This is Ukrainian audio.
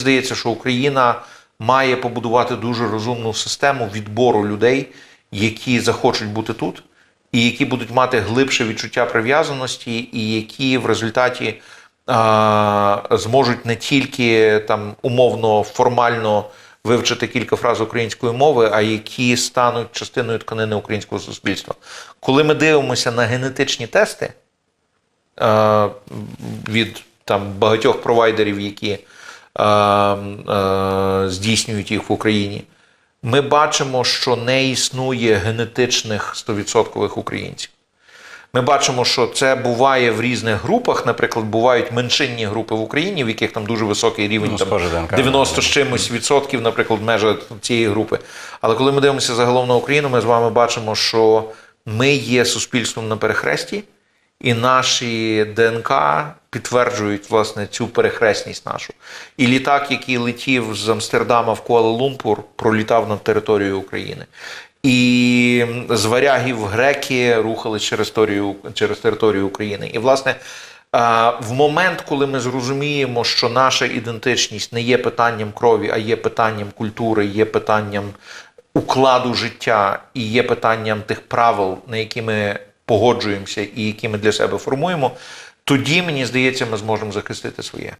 Здається, що Україна має побудувати дуже розумну систему відбору людей, які захочуть бути тут, і які будуть мати глибше відчуття прив'язаності, і які в результаті а, зможуть не тільки там умовно формально вивчити кілька фраз української мови, а які стануть частиною тканини українського суспільства. Коли ми дивимося на генетичні тести е, від там багатьох провайдерів, які е, е, здійснюють їх в Україні, ми бачимо, що не існує генетичних 100% українців. Ми бачимо, що це буває в різних групах. Наприклад, бувають меншинні групи в Україні, в яких там дуже високий рівень Ну, там, 90 з чимось відсотків, наприклад, межа цієї групи. Але коли ми дивимося загалом на Україну, ми з вами бачимо, що ми є суспільством на перехресті, і наші ДНК підтверджують власне цю перехресність нашу. І літак, який летів з Амстердама в Куала-Лумпур, пролітав над територією України. І з варягів греки рухали через територію, через територію України. І, власне, в момент, коли ми зрозуміємо, що наша ідентичність не є питанням крові, а є питанням культури, є питанням укладу життя і є питанням тих правил, на які ми погоджуємося і які ми для себе формуємо, тоді мені здається, ми зможемо захистити своє.